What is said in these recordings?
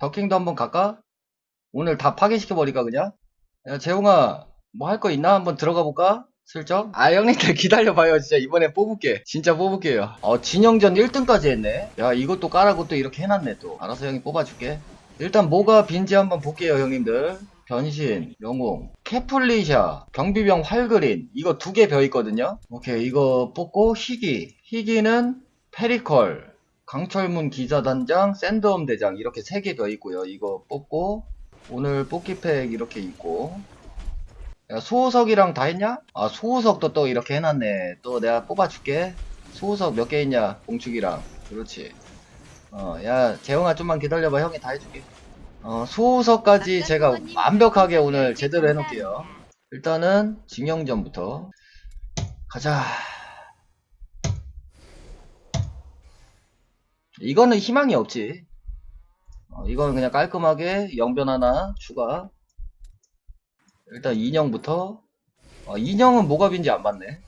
더킹도 한번 갈까? 오늘 다 파괴시켜버릴까 그냥? 야 재홍아 뭐 할 거 있나? 한번 들어가 볼까? 슬쩍? 아 형님들 기다려봐요 진짜. 이번에 뽑을게. 진짜 뽑을게요. 어 진영전 1등까지 했네? 야 이것도 까라고 또 이렇게 해놨네 또. 알아서 형이 뽑아줄게. 일단 뭐가 빈지 한번 볼게요 형님들. 변신, 영웅, 캐플리샤, 경비병 활그린. 이거 두 개 벼 있거든요? 오케이 이거 뽑고 희귀. 희귀는 페리컬 강철문 기사단장, 샌드엄 대장 이렇게 세개벼 있고요. 이거 뽑고 오늘 뽑기팩 이렇게 있고 야, 소호석이랑 다 했냐? 아 소호석도 또 이렇게 해놨네. 또 내가 뽑아줄게. 소호석 몇 개 있냐? 봉축이랑 그렇지. 어 야 재영아 좀만 기다려봐. 형이 다 해줄게. 어 소호석까지 제가 완벽하게 오늘 제대로 해놓을게요. 일단은 징영전부터 가자. 이거는 희망이 없지. 어, 이거는 그냥 깔끔하게 영변 하나 추가. 일단 인형부터. 어, 인형은 뭐가 빈지 안 봤네.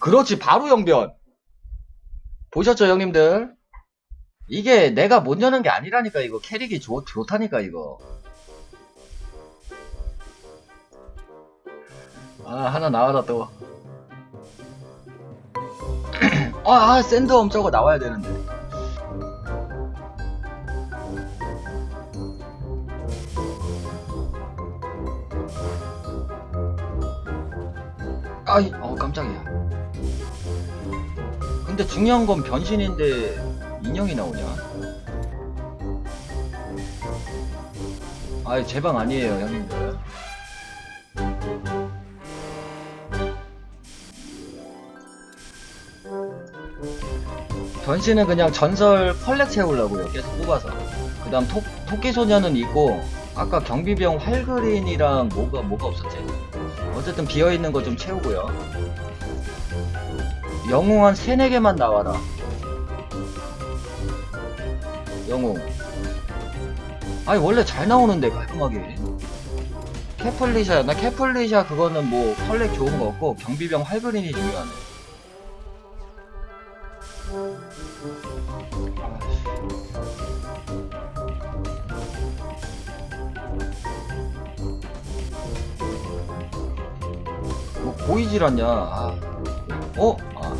그렇지, 바로 영변. 보셨죠, 형님들? 이게 내가 못 여는 게 아니라니까, 이거. 캐릭이 좋, 좋다니까, 이거. 아, 하나 나와라, 또. 아, 아 샌드엄 저거 나와야 되는데. 아이, 어, 깜짝이야. 근데 중요한 건 변신인데 인형이 나오냐? 아이, 제 방 아니에요, 형님들. 변신은 그냥 전설 컬렉 채우려고요. 계속 뽑아서. 그 다음 토끼 소녀는 있고, 아까 경비병 활그린이랑 뭐가, 뭐가 없었지? 어쨌든 비어있는 거 좀 채우고요. 영웅 한 3, 4개만 나와라. 영웅. 아니, 원래 잘 나오는데, 깔끔하게. 캐플리샤, 나 캐플리샤 그거는 뭐 컬렉 좋은 거 없고, 경비병 활그린이 중요하네. 뭐 보이질 않냐? 아. 어? 아.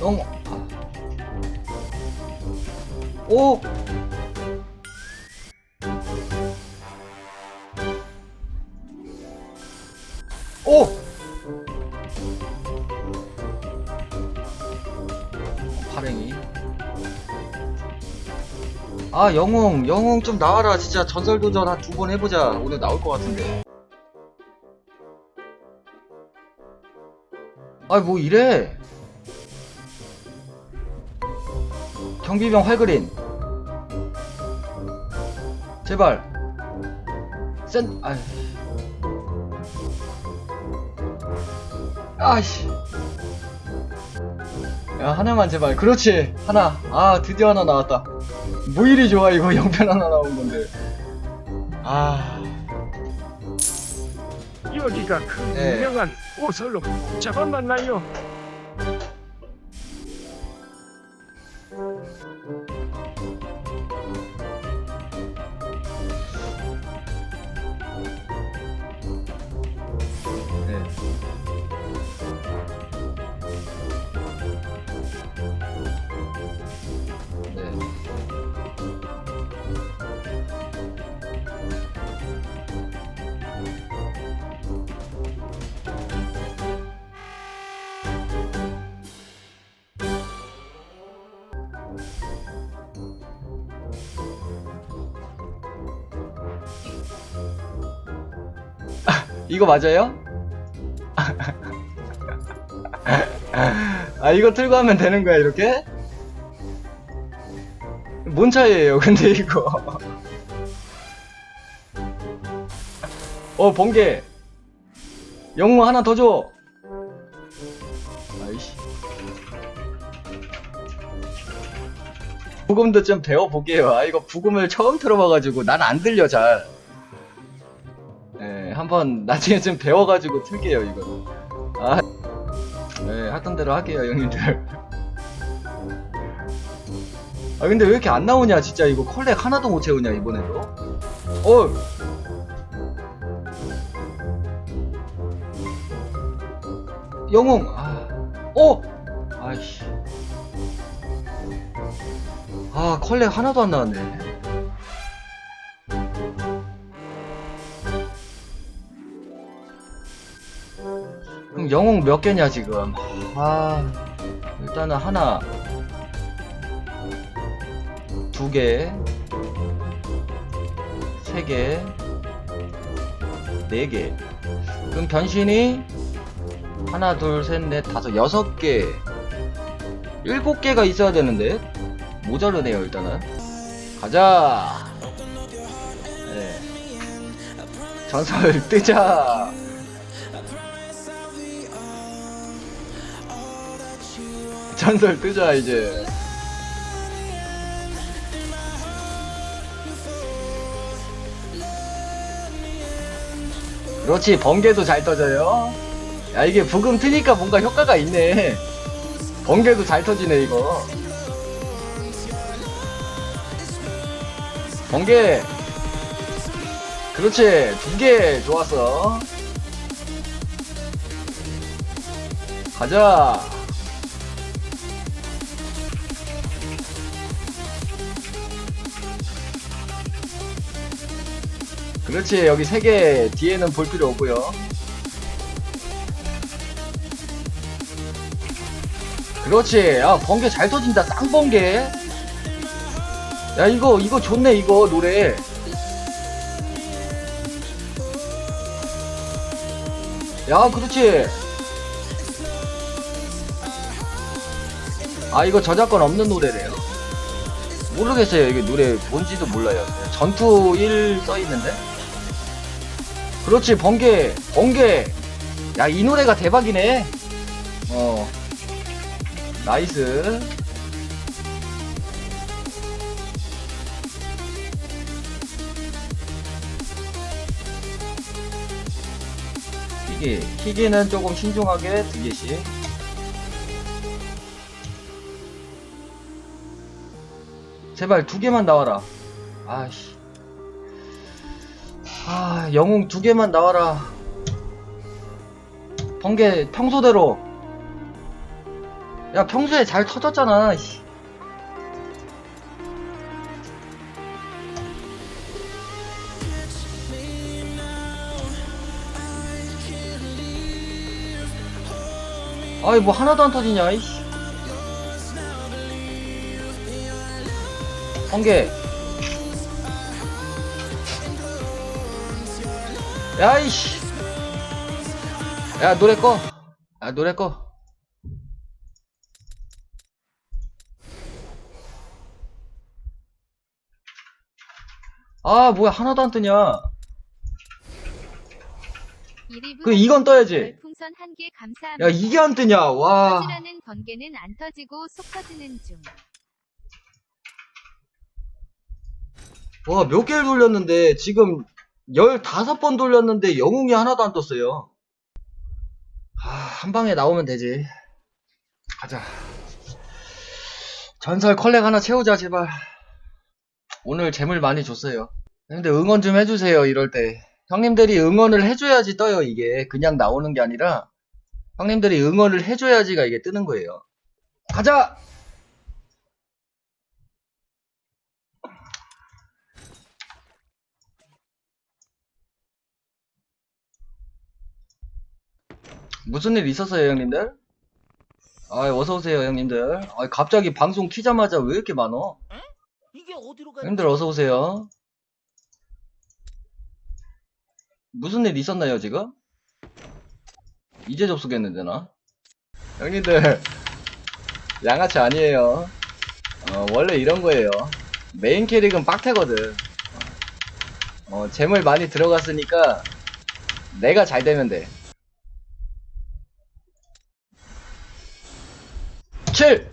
영. 아. 오. 오. 파랭이. 아 영웅 영웅 좀 나와라. 진짜 전설도전 한 두 번 해보자. 오늘 나올 것 같은데. 아이 뭐 이래? 경비병 활그린. 제발. 센 아이. 아이씨 야 하나만 제발. 그렇지. 하나. 아 드디어 하나 나왔다. 뭐 이리 좋아? 이거 영편 하나 나온 건데. 아. 여기가 그 네. 유명한 오설로 잡아만나요. 이거 맞아요? 아 이거 틀고 하면 되는 거야 이렇게? 뭔 차이에요 근데 이거? 어 번개. 영웅 하나 더 줘. 아이씨. 부금도 좀 배워보게요. 아 이거 부금을 처음 들어봐가지고 난 안 들려 잘. 예, 한번 나중에 좀 배워가지고 틀게요, 이거. 아, 네, 하던 대로 할게요, 형님들. 아, 근데 왜 이렇게 안 나오냐, 진짜 이거 컬렉 하나도 못 채우냐, 이번에도? 어! 영웅! 아, 어! 아이씨. 아, 컬렉 하나도 안 나왔네. 그럼 영웅 몇 개냐 지금? 아 일단은 하나, 두 개, 세 개, 네 개. 그럼 변신이 하나, 둘, 셋, 넷, 다섯, 여섯 개, 일곱 개가 있어야 되는데 모자르네요 일단은. 가자. 네. 전설 뜨자. 전설 뜨자 이제. 그렇지 번개도 잘 터져요. 야 이게 부금 트니까 뭔가 효과가 있네. 번개도 잘 터지네 이거. 번개. 그렇지 두 개 좋았어. 가자 그렇지 여기 세개 뒤에는 볼 필요 없고요. 그렇지. 야 번개 잘 터진다 쌍번개. 야 이거 이거 좋네 이거 노래. 야 그렇지. 아 이거 저작권 없는 노래래요. 모르겠어요 이게 노래 뭔지도 몰라요. 전투 1 써있는데 그렇지 번개 번개. 야 이 노래가 대박이네. 어. 나이스. 희귀 희귀는 조금 신중하게 두 개씩. 제발 두 개만 나와라. 아씨 아 영웅 두 개만 나와라. 번개 평소대로. 야 평소에 잘 터졌잖아 씨. 아이 뭐 하나도 안 터지냐 이씨. 번개 야이씨 야 노래 꺼야 노래 꺼 아, 뭐야, 하나도 안 뜨냐. 그, 이건 떠야지. 야, 이게 안 뜨냐, 와. 터지라는 번개는 안 터지고 속 터지는 중. 와, 몇 개를 돌렸는데, 지금 15번 돌렸는데, 영웅이 하나도 안 떴어요. 아, 한 방에 나오면 되지. 가자. 전설 컬렉 하나 채우자, 제발. 오늘 재물 많이 줬어요. 근데 응원 좀 해주세요, 이럴 때. 형님들이 응원을 해줘야지 떠요, 이게. 그냥 나오는 게 아니라, 형님들이 응원을 해줘야지가 이게 뜨는 거예요. 가자! 무슨 일 있었어요, 형님들? 아, 어서오세요, 형님들. 아, 갑자기 방송 키자마자 왜 이렇게 많어? 이게 어디로 가? 형님들 어서오세요. 무슨 일 있었나요, 지금? 이제 접속했는데, 나? 형님들, 양아치 아니에요. 어, 원래 이런 거예요. 메인 캐릭은 빡태거든. 어, 재물 많이 들어갔으니까, 내가 잘 되면 돼. 7!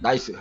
나이스.